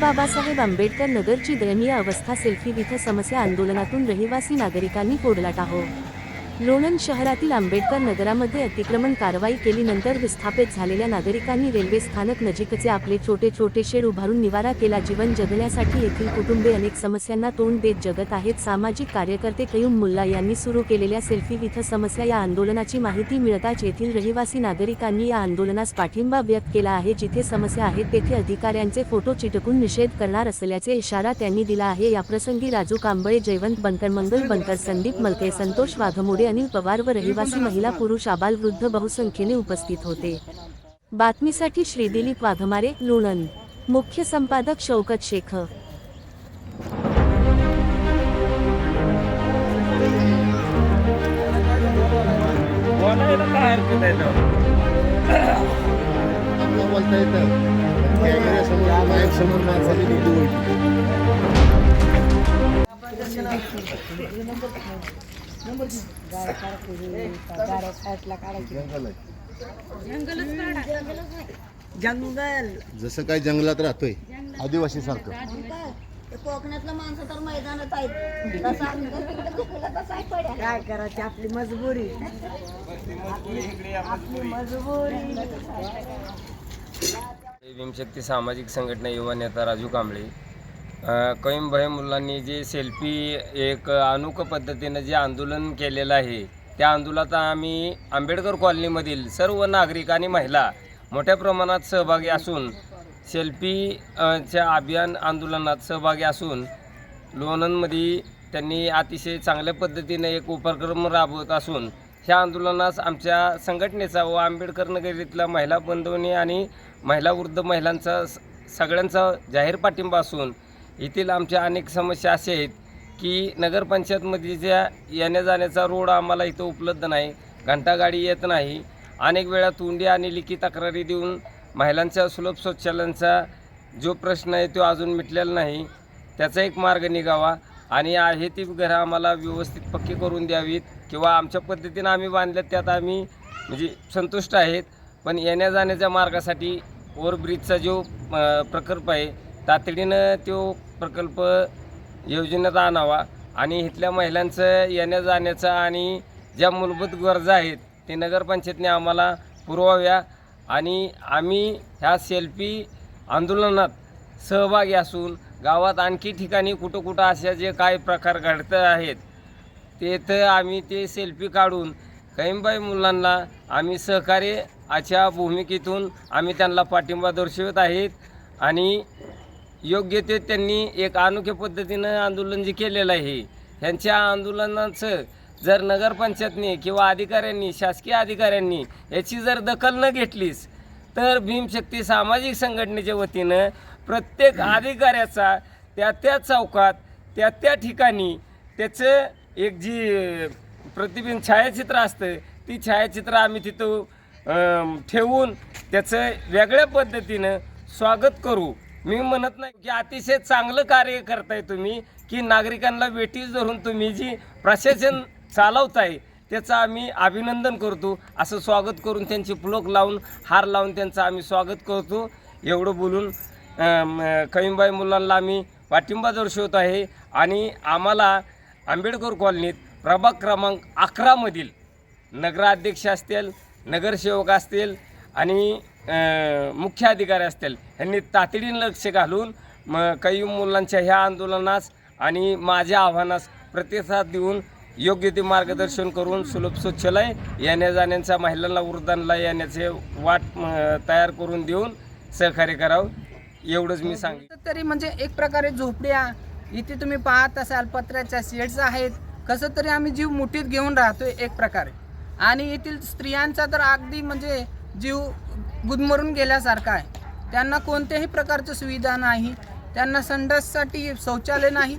बाबासाहेब आंबेडकर नगरची दयनीय अवस्था selfie with समस्या आंदोलनातून रहिवासी नागरिकांनी फोडला टाहो लोणंद शहरातील आंबेडकर नगरामध्ये अतिक्रमण कारवाई केलीनंतर विस्थापित झालेल्या नागरिकांनी रेल्वे स्थानक नजीकचे आपले छोटे छोटे शेड उभारून निवारा केला. जीवन जगण्यासाठी येथील कुटुंबे अनेक समस्यांना तोंड देत जगत आहेत. सामाजिक कार्यकर्ते कयूम मुल्ला यांनी सुरू केलेल्या सेल्फी विथ समस्या या आंदोलनाची माहिती मिळताच येथील रहिवासी नागरिकांनी या आंदोलनास पाठिंबा व्यक्त केला आहे. जिथे समस्या आहेत तेथे अधिकाऱ्यांचे फोटो चिटकून निषेध करणार असल्याचे इशारा त्यांनी दिला आहे. याप्रसंगी राजू कांबळे जयवंत बनकर मंगल बनकर संदीप मलके संतोष वाघमोडे अनिल पवार व रहिवासी महिला पुरुष आबाल वृद्ध बहुसंख्येने उपस्थित होते. बातमीसाठी श्रीदिलीप वाघमारे लुणन. मुख्य संपादक शौकत शेख बोलायला जंगल आहे. जंगल जसं काय जंगलात राहतोय. आदिवासी सारखं. कोकणातलं माणसं तर मैदानात आहेत तसं आहे पड्या काय करायची आपली मजबुरी? आपली मजबुरी भीमशक्ती सामाजिक संघटना युवा नेता राजू कांबळे. अ, मुलांनी जे सेल्फी एक अनोख पद्धतीनं जे आंदोलन केलेलं आहे त्या आंदोलनात आम्ही आंबेडकर कॉलनीमधील सर्व नागरिक आणि महिला मोठ्या प्रमाणात सहभागी असून सेल्फीच्या अभियान आंदोलनात सहभागी असून लोणंदमध्ये त्यांनी अतिशय चांगल्या पद्धतीने एक उपक्रम राबवत असून ह्या आंदोलनास आमच्या संघटनेचा व आंबेडकर नगरीतल्या महिला बंधवणी आणि महिला वृद्ध महिलांचा स- सगळ्यांचा जाहीर पाठिंबा असून येथील आमच्या अनेक समस्या अशा आहेत की नगरपंचायतमध्ये ज्या येण्या जाण्याचा रोड आम्हाला इथं उपलब्ध नाही घंटागाडी येत नाही. अनेक वेळा तोंडी आणि लिखी तक्रारी देऊन महिलांच्या सुलभ शौचालयांचा जो प्रश्न आहे तो अजून मिटलेला नाही. त्याचा एक मार्ग निघावा आणि आहे ती घरं आम्हाला व्यवस्थित पक्की करून द्यावीत किंवा आमच्या पद्धतीनं आम्ही बांधल्यात त्यात आम्ही म्हणजे संतुष्ट आहेत. पण येण्या जाण्याच्या मार्गासाठी ओव्हरब्रिजचा जो प्रकल्प आहे तातडीनं तो प्रकल्प योजनेत आणावा आणि इथल्या महिलांचं येण्या जाण्याचं आणि ज्या मूलभूत गरजा आहेत ते नगरपंचायतने आम्हाला पुरवाव्या आणि आम्ही ह्या सेल्फी आंदोलनात सहभागी असून गावात आणखी ठिकाणी कुठं कुठं अशा जे काय प्रकार घडत आहेत तेथं आम्ही ते सेल्फी काढून कैमबाई मुलांना आम्ही सहकार्य अशा भूमिकेतून आम्ही त्यांना पाठिंबा दर्शवत आहेत आणि योग्य ते त्यांनी एक अनोख्या पद्धतीनं आंदोलन जे केलेलं आहे ह्यांच्या आंदोलनाचं जर नगरपंचायतने किंवा अधिकाऱ्यांनी शासकीय अधिकाऱ्यांनी याची जर दखल न घेतलीच तर भीमशक्ती सामाजिक संघटनेच्या वतीनं प्रत्येक अधिकाऱ्याचा त्या त्या चौकात त्या त्या ठिकाणी त्याचं एक जी प्रतिबिंब छायाचित्र असतं ती छायाचित्र आम्ही तिथं ठेवून त्याचं वेगळ्या पद्धतीनं स्वागत करू. मी म्हणत नाही की अतिशय चांगलं कार्य करताय तुम्ही की नागरिकांना वेटीस धरून तुम्ही जी प्रशासन चालवताय त्याचं आम्ही अभिनंदन करतो. असं स्वागत करून त्यांची पुलक लावून हार लावून त्यांचं आम्ही स्वागत करतो. एवढं बोलून अम, मुलांना आम्ही पाठिंबा दर्शवत आहे. आणि आम्हाला आंबेडकर कॉलनीत प्रभाग क्रमांक अकरामधील नगराध्यक्ष असतील नगरसेवक असतील आणि मुख्य अधिकारी असतील. यांनी तातडीनं लक्ष घालून म काही मुलांच्या ह्या आंदोलनास आणि माझ्या आव्हानास प्रतिसाद देऊन योग्य ते मार्गदर्शन करून सुलभ स्वच्छलय येण्या जाण्याचा महिलांना वृद्धांना येण्याचे वाट तयार करून देऊन सहकार्य करावं एवढंच मी सांगितलं तरी म्हणजे एक प्रकारे झोपड्या इथे तुम्ही पाहत असाल पत्र्याच्या शेड्स आहेत कसं तरी आम्ही जीव मुठीत घेऊन राहतोय एक प्रकारे. आणि येथील स्त्रियांचा तर अगदी म्हणजे जीव गुदमरून गेल्यासारखा आहे. त्यांना कोणत्याही प्रकारची सुविधा नाही. त्यांना संडाससाठी शौचालय नाही.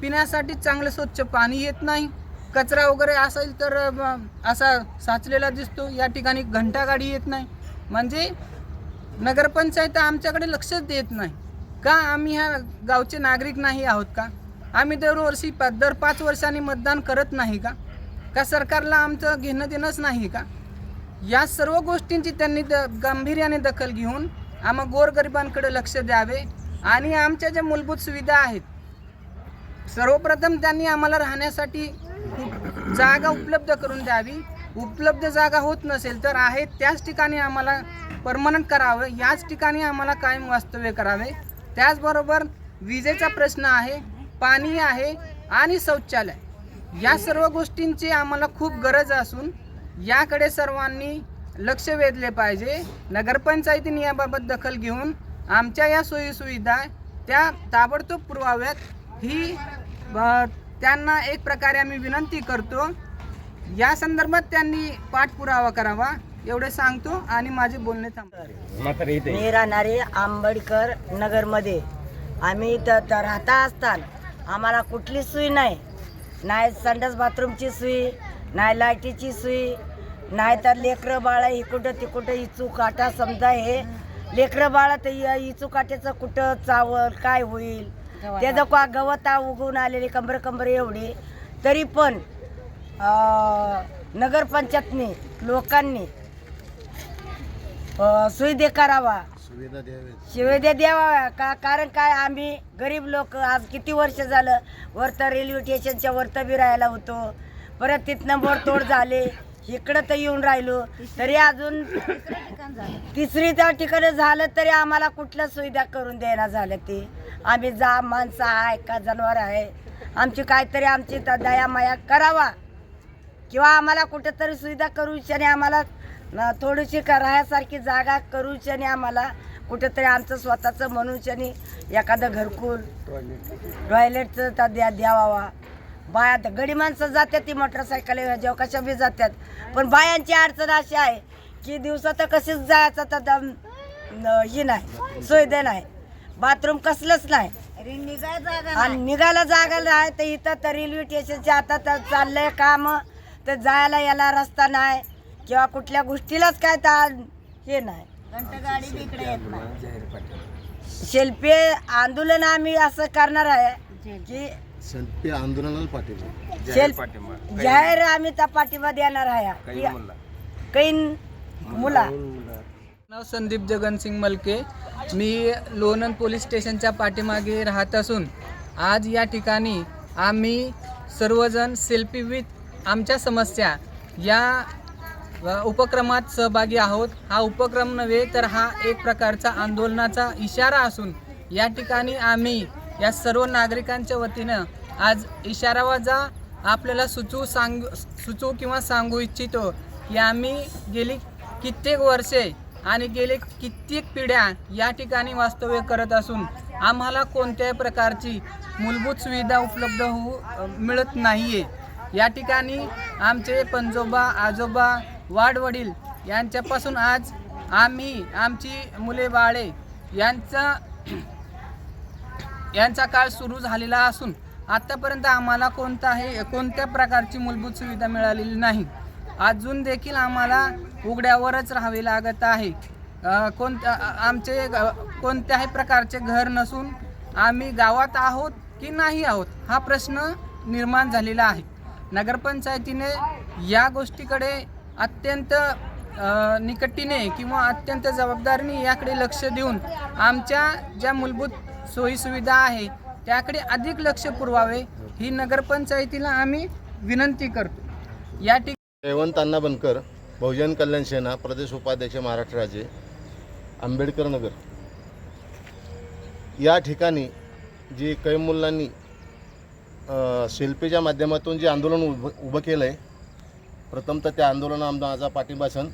पिण्यासाठी चांगलं स्वच्छ पाणी येत नाही. कचरा वगैरे असेल तर असा साचलेला दिसतो. या ठिकाणी घंटागाडी येत नाही. म्हणजे नगरपंचायत आमच्याकडे लक्षच देत नाही. का आम्ही ह्या गावचे नागरिक नाही आहोत का? आम्ही दरवर्षी पा दर पाच वर्षांनी मतदान करत नाही का? का सरकारला आमचं घेणं देणंच नाही का? या सर्व गोष्टींची त्यांनी द गांभीर्याने दखल घेऊन आम्हा गोरगरिबांकडे लक्ष द्यावे आणि आमच्या ज्या मूलभूत सुविधा आहेत सर्वप्रथम त्यांनी आम्हाला राहण्यासाठी जागा उपलब्ध करून द्यावी. उपलब्ध जागा होत नसेल तर आहे त्याच ठिकाणी आम्हाला परमनंट करावं याच ठिकाणी आम्हाला कायम वास्तव्य करावे. त्याचबरोबर विजेचा प्रश्न आहे पाणी आहे आणि शौचालय. या सर्व गोष्टींची आम्हाला खूप गरज असून याकडे सर्वांनी लक्ष वेधले पाहिजे. नगरपंचायतीने याबाबत दखल घेऊन आमच्या या सोयीसुविधा त्या ताबडतोब पुरवाव्यात. ही त्यांना एक प्रकारे आम्ही विनंती करतो. या संदर्भात त्यांनी पाठपुरावा करावा एवढे सांगतो आणि माझे बोलणे थांबतो मी राहणारे आंबेडकर नगरमध्ये. आम्ही इथं तर राहता असताना आम्हाला कुठली सोय नाही. नाही संडास बाथरूमची सोय नाही लाईटीची सोय नाही तर लेकरं बाळा इकडं तिकडं इचू काटा समजा हे लेकरं बाळा तर इचू काट्याचं कुठं चावल काय होईल? त्याचं का गवता उगवून आलेली कंबर कंबर एवढी तरी पण नगरपंचायतनी लोकांनी सुविधे करावा. सुविधा द्यावी. का कारण काय आम्ही गरीब लोक आज किती वर्ष झालं वरतं रेल्वे स्टेशनच्या वरतं बी राहायला होतो. परत तिथनं बोरतोड झाले. इकडं तर येऊन राहिलो तरी अजून तिसरी त्या ठिकाणी झालं तरी आम्हाला कुठल्या सुविधा करून द्यायला झालं ते. आम्ही जा माणसं आहे का जनावर आहे आमची काहीतरी आमची दया माया करावा. किंवा आम्हाला कुठेतरी सुविधा करू आणि आम्हाला थोडीशी का राहण्यासारखी जागा करू आणि आम्हाला कुठेतरी आमचं स्वतःचं म्हणून आणि एखादं घरकुल टॉयलेटचं द्या द्यावा बाया तर गडी माणसं जातात ती मोटरसायकल जेव्हा कशा बी जातात पण बायांची अडचण अशी आहे की दिवसा तर कशीच जायचं तर दम ही नाही सुविधा नाही. बाथरूम कसलंच नाही. आणि निघायला जागा नाही तर इथं तर रेल्वे स्टेशनच्या आता तर चाललंय काम तर जायला याला रस्ता नाही किंवा कुठल्या गोष्टीलाच काय तर हे नाही. घंटा गाडी बी इकडे येत नाही. शिल्पी आंदोलन आम्ही असं करणार आहे की संपी आंदोलनाला पाठिंबा. जाहीर शेल- पाठिंबा. जाहीर आम्ही त्या पाठिंबा देणार आहे काही की मुलं. काही मुला. नाव संदीप जगनसिंग मलके. मी लोणंद पोलीस स्टेशनच्या पाठीमागे राहत असून आज या ठिकाणी आम्ही सर्वजण सेल्फी विथ आमच्या समस्या या अ, उपक्रमात सहभागी आहोत. हा उपक्रम नव्हे तर हा एक प्रकारचा आंदोलनाचा इशारा असून या ठिकाणी आम्ही या सर्व नागरिकांच्या वतीनं आज इशारावाजा आपल्याला सुचवू सांग सुचवू किंवा सांगू इच्छितो की आम्ही गेली कित्येक वर्षे आणि गेले कित्येक पिढ्या या ठिकाणी वास्तव्य करत असून आम्हाला कोणत्याही प्रकारची मूलभूत सुविधा उपलब्ध होऊ मिळत नाही आहे या ठिकाणी आमचे पंजोबा आजोबा वाडवडील यांच्यापासून आज आम्ही आमची मुले बाळे यांचा यांचा काळ सुरू झालेला असून आत्तापर्यंत आम्हाला कोणताही कोणत्या प्रकारची मूलभूत सुविधा मिळालेली नाही. अजून देखील आम्हाला उघड्यावरच राहावे लागत आहे. कोणत्या आमचे कोणत्याही प्रकारचे घर नसून आम्ही गावात आहोत की नाही आहोत हा प्रश्न निर्माण झालेला आहे. नगरपंचायतीने या गोष्टीकडे अत्यंत निकटीने किंवा अत्यंत जबाबदारीने याकडे लक्ष देऊन आमच्या ज्या मूलभूत सोयीसुविधा आहे. त्याकडे अधिक लक्ष पुरवावे ही नगरपंचायतीला आम्ही विनंती करतो. या ठिकाणी जयवंत अण्णा बनकर बहुजन कल्याण सेना प्रदेश उपाध्यक्ष महाराष्ट्र राज्य आंबेडकर नगर. या ठिकाणी जी कैमुल्लांनी मुलांनी शिल्पीच्या माध्यमातून जे आंदोलन उभं उभं केलं आहे प्रथम तर त्या आमचा माझा पाठिंबा असेल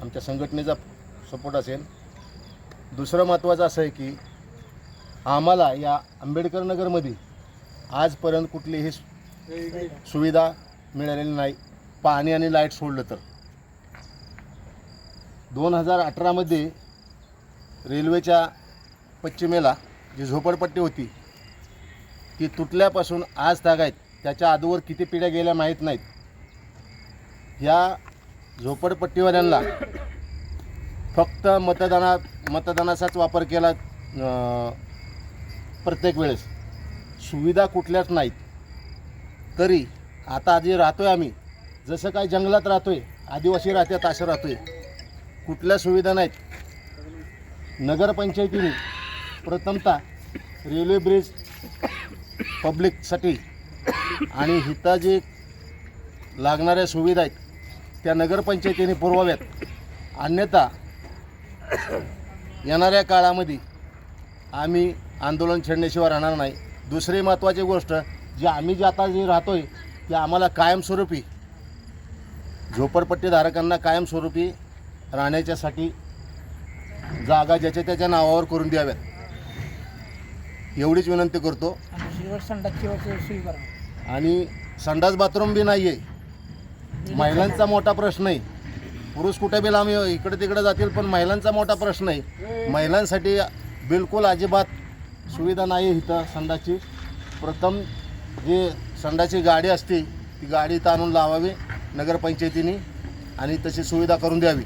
आमच्या संघटनेचा सपोर्ट असेल. दुसरं महत्त्वाचं असं आहे की आम्हाला या आंबेडकर नगरमध्ये आजपर्यंत कुठलीही सुविधा मिळालेली नाही. पाणी आणि लाइट सोडलं तर. दोन हजार अठरामध्ये रेल्वेच्या पश्चिमेला जी झोपडपट्टी होती ती तुटल्यापासून आज तागायत त्याच्या आधीवर किती पिढ्या गेल्या माहीत नाहीत. या झोपडपट्टीवाल्यांना फक्त मतदाना मतदानाचाच वापर केला प्रत्येक वेळेस. सुविधा कुठल्याच नाहीत. तरी आता आधी राहतो आहे आम्ही. जसं काय जंगलात राहतो आहे आदिवासी राहतात असं राहतो आहे कुठल्या सुविधा नाहीत. नगरपंचायतीने प्रथमतः रेल्वे ब्रिज पब्लिकसाठी आणि हिता जे लागणाऱ्या सुविधा आहेत त्या नगरपंचायतीने पुरवाव्यात. अन्यथा येणाऱ्या काळामध्ये आम्ही आंदोलन छेडण्याशिवाय राहणार नाही. दुसरी महत्त्वाची गोष्ट जे आम्ही जे आता जे राहतो आहे ते आम्हाला कायमस्वरूपी झोपडपट्टीधारकांना कायमस्वरूपी राहण्याच्यासाठी जागा ज्याच्या त्याच्या नावावर करून द्याव्यात. एवढीच विनंती करतो. आणि संडास बाथरूम बी नाही आहे महिलांचा मोठा प्रश्न आहे. पुरुष कुठे बी लांब इकडे तिकडे जातील पण महिलांचा मोठा प्रश्न आहे. महिलांसाठी बिलकुल अजिबात सुविधा नाही आहे इथं संडाची. प्रथम जे संडाची गाडी असते ती गाडी इथं आणून लावावी नगरपंचायतीने आणि तशी सुविधा करून द्यावी.